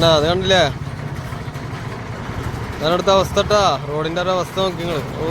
കണ്ടാ അത് കണ്ടില്ലേ? അതാണ് അടുത്ത അവസ്ഥ കേട്ടാ റോഡിന്റെ ഒരു അവസ്ഥ നോക്കി നിങ്ങൾ ഓ.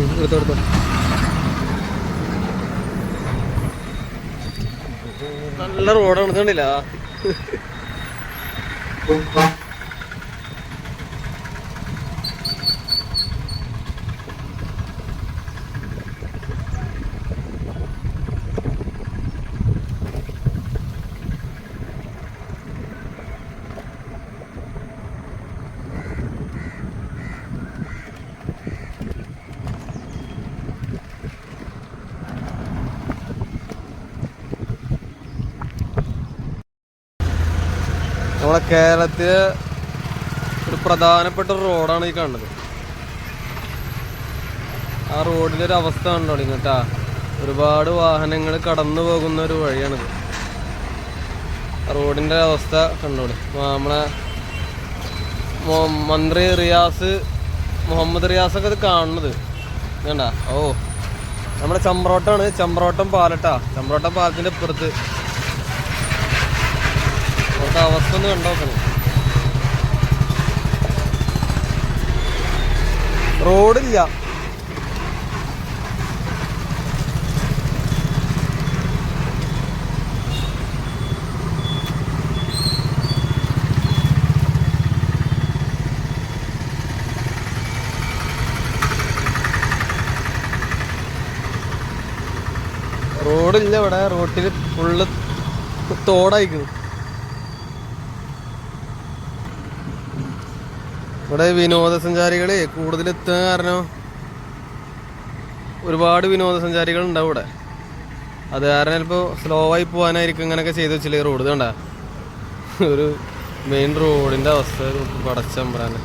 എടുത്തോ എടുത്തോ നല്ല റോഡാണ് കണ്ടില്ല. നമ്മളെ കേരളത്തിലെ ഒരു പ്രധാനപ്പെട്ട റോഡാണ് ഈ കാണുന്നത്. ആ റോഡിന്റെ ഒരു അവസ്ഥ കണ്ടോ ഇങ്ങട്ടാ ഒരുപാട് വാഹനങ്ങൾ കടന്നു പോകുന്ന ഒരു വഴിയാണിത്. ആ റോഡിന്റെ അവസ്ഥ കണ്ടോളി നമ്മളെ മന്ത്രി റിയാസ് മുഹമ്മദ് റിയാസ് ഒക്കെ ഇത് കാണുന്നത്. വേണ്ട ഓ നമ്മുടെ ചമ്പ്രോട്ടാണ്. ചമ്പ്രോട്ടം പാലട്ടാ ചമ്പ്രോട്ടം പാലത്തിന്റെ ഇപ്പുറത്ത്. അവിടുത്തെ അവസ്ഥ ഒന്ന് കണ്ടോക്കണം റോഡില്ല. റോഡില്ല ഇവിടെ റോട്ടിൽ ഫുള്ള് തോടായിക്കുന്നു ഇവിടെ വിനോദസഞ്ചാരികൾ കൂടുതൽ എത്തുക കാരണം ഒരുപാട് വിനോദസഞ്ചാരികൾ ഉണ്ടാവും ഇവിടെ. അത് കാരണം ചിലപ്പോൾ സ്ലോ ആയി പോകാനായിരിക്കും ഇങ്ങനെയൊക്കെ ചെയ്ത് വെച്ചില്ലേ റോഡ് കണ്ട? ഒരു മെയിൻ റോഡിന്റെ അവസ്ഥ ഒരു പടച്ചമ്പറാന്